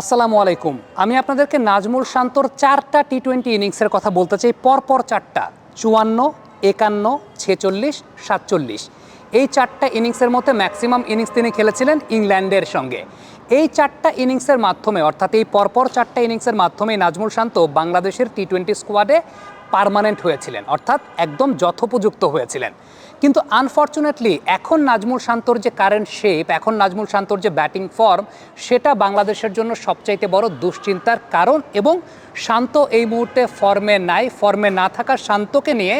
আসসালামু আলাইকুম। আমি আপনাদেরকে নাজমুল শান্তর চারটা টি টোয়েন্টি ইনিংসের কথা বলতে চাই, পরপর চারটা। চুয়ান্ন, একান্ন, ছেচল্লিশ, সাতচল্লিশ। এই চারটা ইনিংসের মধ্যে ম্যাক্সিমাম ইনিংস তিনি খেলেছিলেন ইংল্যান্ডের সঙ্গে। এই চারটা ইনিংসের মাধ্যমে, অর্থাৎ এই পরপর চারটা ইনিংসের মাধ্যমে নাজমুল শান্ত বাংলাদেশের টি টোয়েন্টি স্কোয়াডে পার্মানেন্ট হয়েছিলেন, অর্থাৎ একদম যথোপযুক্ত হয়েছিলেন। কিন্তু আনফর্চুনেটলি এখন নাজমুল শান্তর যে কারেন্ট শেপ এখন নাজমুল শান্তর যে ব্যাটিং ফর্ম সেটা বাংলাদেশের জন্য সবচাইতে বড় দুশ্চিন্তার কারণ এবং শান্ত এই মুহূর্তে ফর্মে নাই ফর্মে না থাকা শান্তকে নিয়ে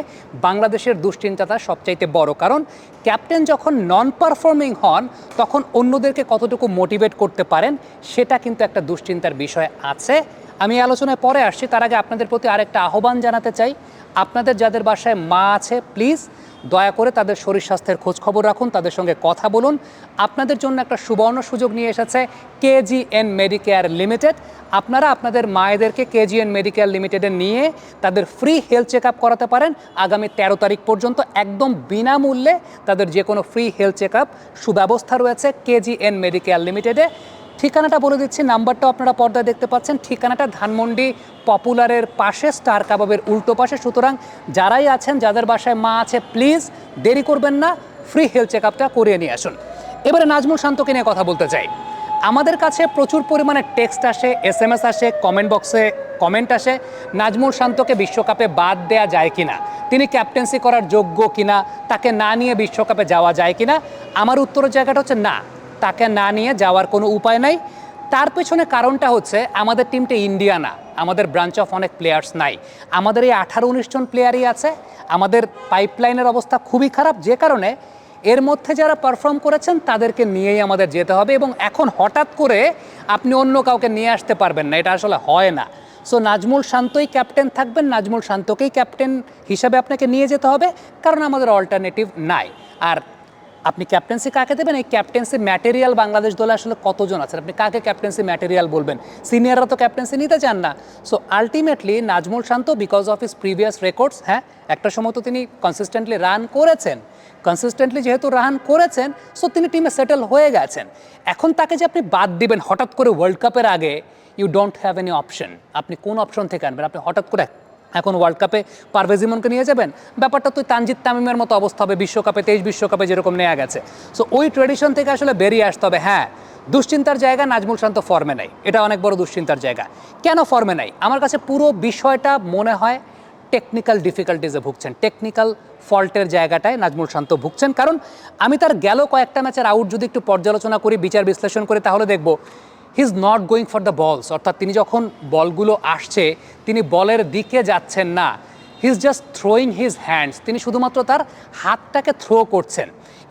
বাংলাদেশের দুশ্চিন্তাটা সবচাইতে বড় কারণ। ক্যাপ্টেন যখন নন পারফর্মিং হন, তখন অন্যদেরকে কতটুকু মোটিভেট করতে পারেন, সেটা কিন্তু একটা দুশ্চিন্তার বিষয় আছে। আমি আলোচনায় পরে আসছি, তার আগে আপনাদের প্রতি আরেকটা আহ্বান জানাতে চাই। আপনাদের যাদের বাসায় মা আছে প্লিজ দয়া করে তাদের শরীর স্বাস্থ্যের খোঁজ খবর রাখুন, তাদের সঙ্গে কথা বলুন। আপনাদের জন্য একটা সুবর্ণ সুযোগ নিয়ে এসেছে কেজিএন মেডিকেয়ার লিমিটেড আপনারা আপনাদের মায়েদেরকে কেজিএন মেডিকেয়ার লিমিটেডে নিয়ে তাদের ফ্রি হেলথ চেক করাতে পারেন। আগামী তেরো তারিখ পর্যন্ত একদম বিনামূল্যে তাদের যে কোনো ফ্রি হেলথ চেক সুব্যবস্থা রয়েছে কেজিএন মেডিকেয়ার লিমিটেডে ঠিকানাটা বলে দিচ্ছি, নাম্বারটাও আপনারা পর্দায় দেখতে পাচ্ছেন। ঠিকানাটা ধানমন্ডি পপুলারের পাশে, স্টার কাবাবের উল্টো পাশে। সুতরাং যারাই আছেন, যাদের বাসায় মা আছে, প্লিজ দেরি করবেন না ফ্রি হেলথ চেক আপটা করিয়ে নিয়ে আসুন। এবারে নাজমুল শান্তকে নিয়ে কথা বলতে চাই। আমাদের কাছে প্রচুর পরিমাণে টেক্সট আসে এস এম এস আসে কমেন্ট বক্সে কমেন্ট আসে। নাজমুল শান্তকে বিশ্বকাপে বাদ দেয়া যায় কি না তিনি ক্যাপ্টেন্সি করার যোগ্য কিনা, তাকে না নিয়ে বিশ্বকাপে যাওয়া যায় কিনা, আমার উত্তরের জায়গাটা হচ্ছে না। তাকে না নিয়ে যাওয়ার কোনো উপায় নাই। তার পেছনে কারণটা হচ্ছে আমাদের টিমটা ইন্ডিয়া না আমাদের ব্রাঞ্চ অফ অনেক প্লেয়ার্স নাই। আমাদের এই আঠারো উনিশ জন প্লেয়ারই আছে। আমাদের পাইপলাইনের অবস্থা খুবই খারাপ, যে কারণে এর মধ্যে যারা পারফর্ম করেছেন তাদেরকে নিয়েই আমাদের যেতে হবে এবং এখন হঠাৎ করে আপনি অন্য কাউকে নিয়ে আসতে পারবেন না, এটা আসলে হয় না। সো নাজমুল শান্তই ক্যাপ্টেন থাকবেন, নাজমুল শান্তকেই ক্যাপ্টেন হিসাবে আপনাকে নিয়ে যেতে হবে, কারণ আমাদের অল্টারনেটিভ নাই। আর আপনি ক্যাপ্টেন্সি কাকে দেবেন? এই ক্যাপ্টেন্সি ম্যাটেরিয়াল বাংলাদেশ দলে আসলে কতজন আছেন? আপনি কাকে ক্যাপ্টেন্সি ম্যাটেরিয়াল বলবেন? সিনিয়ররা তো ক্যাপ্টেন্সি নিতে চান না। So ultimately Najmul Shanto because of his previous records হ্যাঁ একটা সময় তো তিনি কনসিস্টেন্টলি রান করেছেন। কনসিস্টেন্টলি যেহেতু রান করেছেন সো তিনি টিমে সেটেল হয়ে গেছেন। এখন তাকে যে আপনি বাদ দিবেন, হঠাৎ করে ওয়ার্ল্ড কাপের আগে you don't have any option আপনি কোন অপশন থেকে আনবেন? আপনি হঠাৎ করে এখন ওয়ার্ল্ড কাপে পারভেজ ইমনকে নিয়ে যাবেন। ব্যাপারটা তো তানজিদ তামিমের মতো অবস্থা হবে, বিশ্বকাপে, তেইশ বিশ্বকাপে যেরকম নেওয়া গেছে। সো ওই ট্রেডিশন থেকে আসলে বেরিয়ে আসতে হবে। হ্যাঁ দুশ্চিন্তার জায়গা নাজমুল শান্ত ফর্মে নাই। এটা অনেক বড় দুশ্চিন্তার জায়গা। কেন ফর্মে নাই? আমার কাছে পুরো বিষয়টা মনে হয় টেকনিক্যাল ডিফিকাল্টিজে ভুগছেন। টেকনিক্যাল ফল্টের জায়গাটায় নাজমুল শান্ত ভুগছেন। কারণ আমি তার গেল কয়েকটা ম্যাচের আউট যদি একটু পর্যালোচনা করি, বিচার বিশ্লেষণ করি, তাহলে দেখব he is not going for the balls অর্থাৎ তিনি যখন বলগুলো আসছে, তিনি বলের দিকে যাচ্ছেন না। He is just throwing his hands তিনি শুধুমাত্র তার হাতটাকে থ্রো করছেন।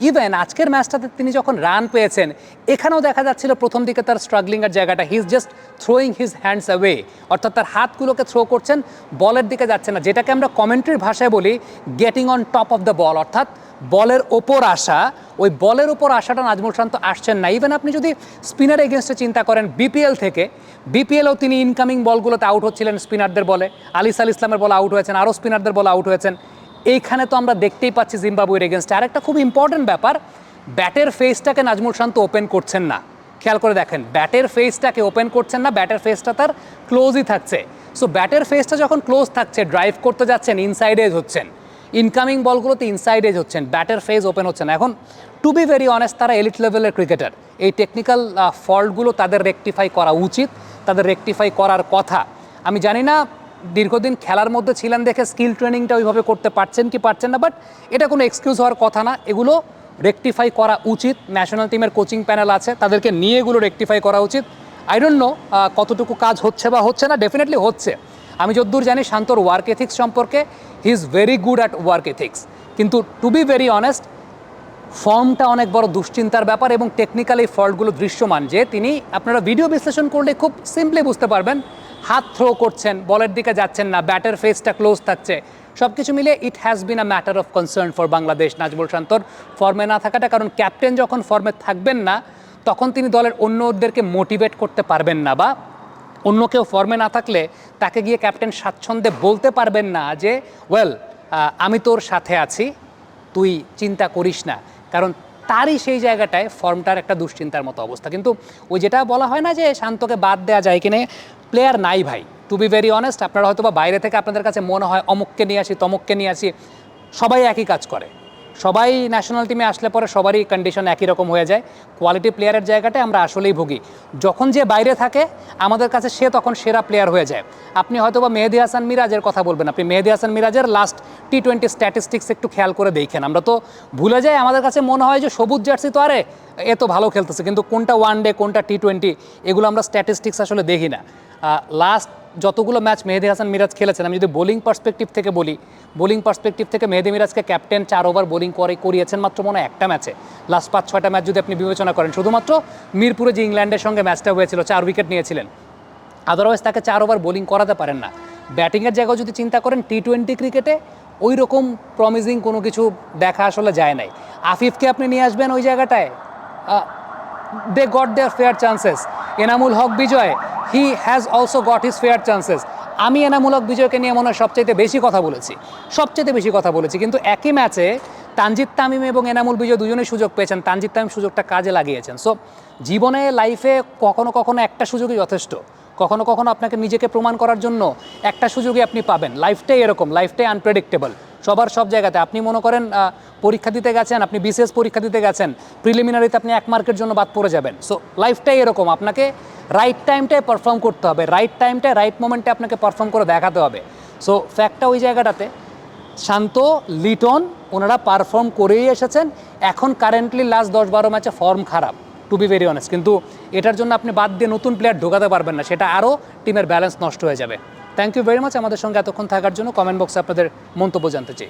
ইভেন আজকের ম্যাচটাতে তিনি যখন রান পেয়েছেন, এখানেও দেখা যাচ্ছিল প্রথম দিকে তার স্ট্রাগলিংয়ের জায়গাটা। He is just throwing his hands away অর্থাৎ তার হাতগুলোকে থ্রো করছেন, বলের দিকে যাচ্ছে না। যেটাকে আমরা কমেন্ট্রির ভাষায় বলি getting on top of the ball অর্থাৎ বলের ওপর আসা ওই বলের উপর আসাটা নাজমুল শান্ত আসছেন না। ইভেন আপনি যদি স্পিনার এগেনস্টে চিন্তা করেন বিপিএল থেকে বিপিএলও তিনি ইনকামিং বলগুলোতে আউট হচ্ছিলেন স্পিনারদের বলে। আলিস আল ইসলামের বলে আউট হয়েছেন, আরও স্পিনারদের বলে আউট হয়েছেন। এইখানে তো আমরা দেখতেই পাচ্ছি জিম্বাবুয়ের এগেনস্টে আরেকটা খুব ইম্পর্টেন্ট ব্যাপার, ব্যাটের ফেসটাকে নাজমুল শান্ত ওপেন করছেন না। খেয়াল করে দেখেন, ব্যাটের ফেসটাকে ওপেন করছেন না, ব্যাটের ফেসটা তার ক্লোজই থাকছে। সো ব্যাটের ফেসটা যখন ক্লোজ থাকছে ড্রাইভ করতে যাচ্ছেন ইনসাইড এজ হচ্ছেন। ইনকামিং বলগুলোতে ইনসাইড এজ হচ্ছেন ব্যাটের ফেজ ওপেন হচ্ছে না এখন টু বি ভেরি অনেস্ট তারা এলিট লেভেলের ক্রিকেটার এই টেকনিক্যাল ফল্টগুলো তাদের রেকটিফাই করা উচিত, তাদের রেকটিফাই করার কথা। আমি জানি না, দীর্ঘদিন খেলার মধ্যে ছিলেন দেখে স্কিল ট্রেনিংটা ওইভাবে করতে পারছেন কি পারছেন না বাট এটা কোনো এক্সকিউজ হওয়ার কথা না। এগুলো রেকটিফাই করা উচিত। ন্যাশনাল টিমের কোচিং প্যানেল আছে, তাদেরকে নিয়ে এগুলো রেকটিফাই করা উচিত। আই ডোন্ট নো কতটুকু কাজ হচ্ছে বা হচ্ছে না ডেফিনেটলি হচ্ছে। আমি যদ্দূর জানি শান্তর ওয়ার্ক এথিক্স সম্পর্কে he is very good at work ethics কিন্তু টু বি ভেরি অনেস্ট ফর্মটা অনেক বড় দুশ্চিন্তার ব্যাপার এবং টেকনিক্যাল এই ফল্টগুলো দৃশ্যমান যে তিনি আপনারা ভিডিও বিশ্লেষণ করলে খুব সিম্পলি বুঝতে পারবেন, হাত থ্রো করছেন, বলের দিকে যাচ্ছেন না ব্যাটের ফেসটা ক্লোজ থাকছে। সব কিছু মিলে it has been a matter of concern for Bangladesh Najmul শান্তর ফর্মে না থাকাটা, কারণ ক্যাপ্টেন যখন ফর্মে থাকবেন না, তখন তিনি দলের অন্যদেরকে মোটিভেট করতে পারবেন না বা অন্য কেউ ফর্মে না থাকলে তাকে গিয়ে ক্যাপ্টেন স্বাচ্ছন্দ্যে বলতে পারবেন না যে ওয়েল আমি তোর সাথে আছি, তুই চিন্তা করিস না। কারণ তারই সেই জায়গাটায় ফর্মটার একটা দুশ্চিন্তার মতো অবস্থা। কিন্তু ওই যেটা বলা হয় না যে, শান্তকে বাদ দেওয়া যায় কিনে প্লেয়ার নাই ভাই। টু বি ভেরি অনেস্ট আপনারা হয়তো বা বাইরে থেকে আপনাদের কাছে মনে হয়, অমুককে নিয়ে আসি, তমুককে নিয়ে আসি। সবাই একই কাজ করে। সবাই ন্যাশনাল টিমে আসলে পরে সবারই কন্ডিশন একই রকম হয়ে যায়। কোয়ালিটি প্লেয়ারের জায়গাটায় আমরা আসলেই ভুগি। যখন যে বাইরে থাকে, আমাদের কাছে সে তখন সেরা প্লেয়ার হয়ে যায়। আপনি হয়তো বা মেহেদি হাসান মিরাজের কথা বলবেন। আপনি মেহেদি হাসান মিরাজের লাস্ট টি টোয়েন্টি স্ট্যাটিস্টিক্স একটু খেয়াল করে দেখেন। আমরা তো ভুলে যাই, আমাদের কাছে মনে হয় যে সবুজ জার্সি তো আরে, এ তো ভালো খেলতেছে। কিন্তু কোনটা ওয়ান ডে কোনটা টি টোয়েন্টি এগুলো আমরা স্ট্যাটিস্টিক্স আসলে দেখি না। লাস্ট যতগুলো ম্যাচ মেহেদি হাসান মিরাজ খেলেছেন, আমি যদি বোলিং পার্সপেক্টিভ থেকে বলি বোলিং পার্সপেক্টিভ থেকে মেহেদি মিরাজকে ক্যাপ্টেন চার ওভার বোলিং করে, করিয়েছেন মাত্র মনে একটা ম্যাচে লাস্ট পাঁচ, ছয়টা ম্যাচ যদি আপনি বিবেচনা করেন, শুধুমাত্র মিরপুরে যে ইংল্যান্ডের সঙ্গে ম্যাচটা হয়েছিল, চার উইকেট নিয়েছিলেন। আদারওয়াইজ তাকে চার ওভার বোলিং করাতে পারেন না। ব্যাটিংয়ের জায়গাও যদি চিন্তা করেন টি টোয়েন্টি ক্রিকেটে ওই রকম প্রমিজিং কোনো কিছু দেখা আসলে যায় নাই। আফিফকে আপনি নিয়ে আসবেন ওই জায়গাটায় they got their fair chances Enamul Haque Bijoy he has also got his fair chances আমি এনামুল হক বিজয়কে নিয়ে মনে হয় সবচাইতে বেশি কথা বলেছি। সবচাইতে বেশি কথা বলেছি। কিন্তু একই ম্যাচে তানজিদ তামিম এবং এনামুল বিজয় দুজনেই সুযোগ পেয়েছেন। তানজিদ তামিম সুযোগটা কাজে লাগিয়েছেন। সো জীবনে লাইফে কখনো কখনো একটা সুযোগই যথেষ্ট। কখনো কখনো আপনাকে নিজেকে প্রমাণ করার জন্য একটা সুযোগই আপনি পাবেন। লাইফটাই এরকম। লাইফটাই আনপ্রেডিক্টেবল সবার সব জায়গাতে। আপনি মনে করেন পরীক্ষা দিতে গেছেন, আপনি বিশেষ পরীক্ষা দিতে গেছেন প্রিলিমিনারিতে আপনি এক মার্কের জন্য বাদ পড়ে যাবেন। সো লাইফটাই এরকম, আপনাকে রাইট টাইমটায় পারফর্ম করতে হবে রাইট টাইমটায় রাইট মোমেন্টে আপনাকে পারফর্ম করে দেখাতে হবে। সো ফ্যাক্টটা ওই জায়গাটাতে, শান্ত লিটন ওনারা পারফর্ম করেই এসেছেন, এখন কারেন্টলি লাস্ট দশ বারো ম্যাচে ফর্ম খারাপ টু বি ভেরি অনেস্ট কিন্তু এটার জন্য আপনি বাদ দিয়ে নতুন প্লেয়ার ঢোকাতে পারবেন না, সেটা আরও টিমের ব্যালেন্স নষ্ট হয়ে যাবে। থ্যাংক ইউ ভেরি মাচ আমাদের সঙ্গে এতক্ষণ থাকার জন্য কমেন্ট বক্সে আপনাদের মন্তব্য জানতে চাই।